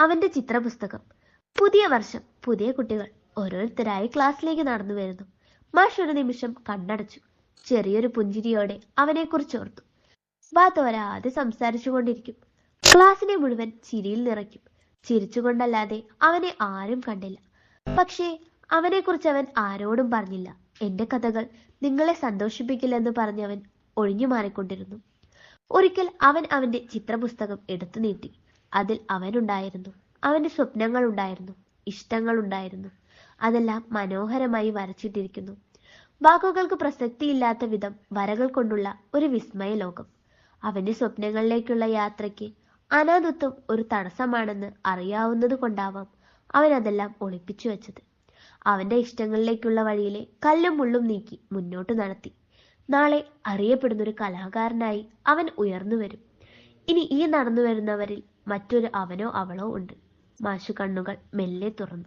അവന്റെ ചിത്രപുസ്തകം. പുതിയ വർഷം പുതിയ കുട്ടികൾ. ഓരോരുത്തരായി ക്ലാസ്സിലേക്ക് നടന്നു വരുന്നു. മാഷ് ഒരു നിമിഷം കണ്ണടച്ചു. ചെറിയൊരു പുഞ്ചിരിയോടെ അവനെക്കുറിച്ച് ഓർത്തു. വാ തോരാതെ സംസാരിച്ചുകൊണ്ടിരിക്കും ക്ലാസ്സിനെ മുഴുവൻ ചിരിയിൽ നിറയ്ക്കും. ചിരിച്ചുകൊണ്ടല്ലാതെ അവനെ ആരും കണ്ടില്ല. പക്ഷേ അവനെക്കുറിച്ച് അവൻ ആരോടും പറഞ്ഞില്ല. എന്റെ കഥകൾ നിങ്ങളെ സന്തോഷിപ്പിക്കില്ലെന്ന് പറഞ്ഞവൻ ഒഴിഞ്ഞു മാറിക്കൊണ്ടിരുന്നു. ഒരിക്കൽ അവൻ അവന്റെ ചിത്രപുസ്തകം എടുത്തു നീട്ടി. അതിൽ അവനുണ്ടായിരുന്നു. അവന്റെ ഇഷ്ടങ്ങൾ ഉണ്ടായിരുന്നു അതെല്ലാം മനോഹരമായി വരച്ചിട്ടിരിക്കുന്നു. വാക്കുകൾക്ക് പ്രസക്തിയില്ലാത്ത വിധം വരകൾ കൊണ്ടുള്ള ഒരു വിസ്മയ ലോകം. അവന്റെ സ്വപ്നങ്ങളിലേക്കുള്ള യാത്രയ്ക്ക് അനാഥത്വം ഒരു തടസ്സമാണെന്ന് അറിയാവുന്നത് കൊണ്ടാവാം അവൻ അതെല്ലാം ഒളിപ്പിച്ചു വെച്ചത്. അവന്റെ ഇഷ്ടങ്ങളിലേക്കുള്ള വഴിയിലെ കല്ലും മുള്ളും നീക്കി മുന്നോട്ട് നടത്തി. നാളെ അറിയപ്പെടുന്നൊരു കലാകാരനായി അവൻ ഉയർന്നു വരും. ഇനി ഈ നടന്നു വരുന്നവരിൽ മറ്റൊരു അവനോ അവളോ ഉണ്ട്. മാഷ് കണ്ണുകൾ മെല്ലെ തുറന്നു.